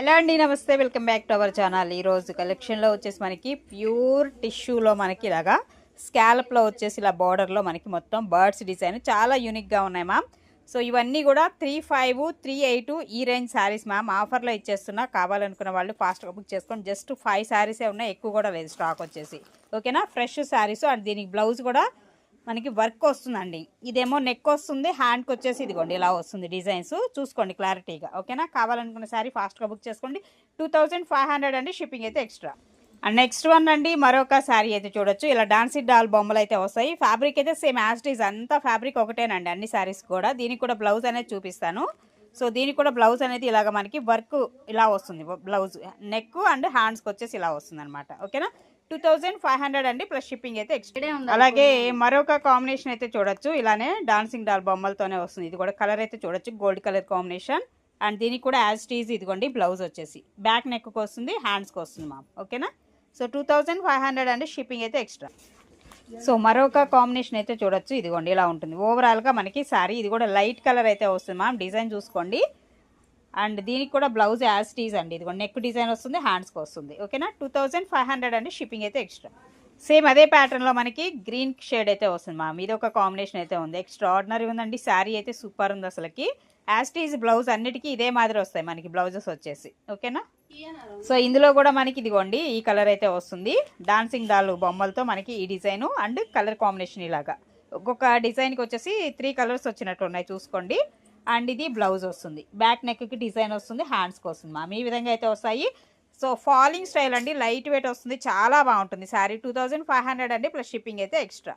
Hello అండి నమస్తే. Welcome back to our channel. ఈరోజు కలెక్షన్లో వచ్చేసి మనకి ప్యూర్ టిష్యూలో మనకి ఇలాగా స్కాలప్లో వచ్చేసి ఇలా బార్డర్లో మనకి మొత్తం బర్డ్స్ డిజైన్ చాలా యూనిక్గా ఉన్నాయి మ్యామ్ సో ఇవన్నీ కూడా త్రీ ఫైవ్ త్రీ ఎయిట్ ఈ రేంజ్ శారీస్ మ్యామ్ ఆఫర్లో ఇచ్చేస్తున్నా. కావాలనుకున్న వాళ్ళు ఫాస్ట్గా బుక్ చేసుకోండి. జస్ట్ ఫైవ్ శారీసే ఉన్నాయి. ఎక్కువ కూడా లేదు స్టాక్ వచ్చేసి. ఓకేనా ఫ్రెష్ శారీస్ అండ్ దీనికి బ్లౌజ్ కూడా మనకి వర్క్ వస్తుందండి. ఇదేమో నెక్ వస్తుంది హ్యాండ్కి వచ్చేసి ఇదిగోండి ఇలా వస్తుంది డిజైన్స్. చూసుకోండి క్లారిటీగా ఓకేనా? కావాలనుకున్న శారీ ఫాస్ట్గా బుక్ చేసుకోండి. టూ ఫైవ్ హండ్రెడ్ అండి షిప్పింగ్ అయితే ఎక్స్ట్రా. అండ్ నెక్స్ట్ వన్ అండి మరొక శారీ అయితే చూడొచ్చు. ఇలా డాన్సీ డాల్ బొమ్మలు అయితే వస్తాయి. ఫ్యాబ్రిక్ అయితే సేమ్ యాస్టీస్ అంతా ఫ్యాబ్రిక్ ఒకటేనండి అన్ని శారీస్ కూడా. దీనికి కూడా బ్లౌజ్ అనేది చూపిస్తాను. సో దీనికి కూడా బ్లౌజ్ అనేది ఇలాగ మనకి వర్క్ ఇలా వస్తుంది బ్లౌజ్ నెక్ అండ్ హ్యాండ్స్కి వచ్చేసి ఇలా వస్తుంది అనమాట ఓకేనా? టూ థౌజండ్ ఫైవ్ హండ్రెడ్ అండి ప్లస్ షిప్పింగ్ అయితే ఎక్స్ట్రా అలాగే మరొక కాంబినేషన్ అయితే చూడొచ్చు. ఇలానే డాన్సింగ్ డాల్ బొమ్మలతోనే వస్తుంది. ఇది కూడా కలర్ అయితే చూడొచ్చు. Gold colour combination. అండ్ దీనికి కూడా యాజ్ టీజ్ ఇదిగోండి బ్లౌజ్ వచ్చేసి. బ్యాక్ నెక్కి వస్తుంది హ్యాండ్స్కి వస్తుంది మా ఓకేనా? So two thousand five hundred అండి షిప్పింగ్ అయితే ఎక్స్ట్రా సో మరొక కాంబినేషన్ అయితే చూడొచ్చు. ఇదిగోండి ఇలా ఉంటుంది. ఓవరాల్గా మనకి శారీ ఇది కూడా లైట్ కలర్ అయితే వస్తుంది మ్యామ్ డిజైన్ చూసుకోండి. అండ్ దీనికి కూడా బ్లౌజ్ యాజ్ టీజ్ అండి. ఇది నెక్ డిజైన్ వస్తుంది హ్యాండ్స్కి వస్తుంది. ఓకేనా? టూ థౌజండ్ ఫైవ్ హండ్రెడ్ అండి షిప్పింగ్ అయితే ఎక్స్ట్రా సేమ్ అదే ప్యాటర్న్లో మనకి గ్రీన్ షేడ్ అయితే వస్తుంది మ్యామ్ ఇది ఒక కాంబినేషన్ అయితే ఉంది. ఎక్స్ట్రా ఆర్డినరీ ఉందండి. శారీ అయితే సూపర్ ఉంది అసలుకి. యాస్టీజ్ బ్లౌజ్ అన్నిటికీ ఇదే మాదిరి వస్తాయి మనకి బ్లౌజెస్ వచ్చేసి. ఓకేనా? సో ఇందులో కూడా మనకి ఇదిగోండి ఈ కలర్ అయితే వస్తుంది. డాన్సింగ్ దాలు బొమ్మలతో మనకి ఈ డిజైను అండ్ కలర్ కాంబినేషన్ ఇలాగా. ఒక్కొక్క డిజైన్కి వచ్చేసి త్రీ కలర్స్ వచ్చినట్టు ఉన్నాయి చూసుకోండి. అండ్ ఇది బ్లౌజ్ వస్తుంది. బ్యాక్ నెక్కి డిజైన్ వస్తుంది హ్యాండ్స్కి వస్తుంది మ్యామ్ ఈ విధంగా అయితే వస్తాయి. సో ఫాలింగ్ స్టైల్ అండి. లైట్ వెయిట్ వస్తుంది. చాలా బాగుంటుంది. Sari two thousand five hundred అండి. ప్లస్ షిప్పింగ్ అయితే ఎక్స్ట్రా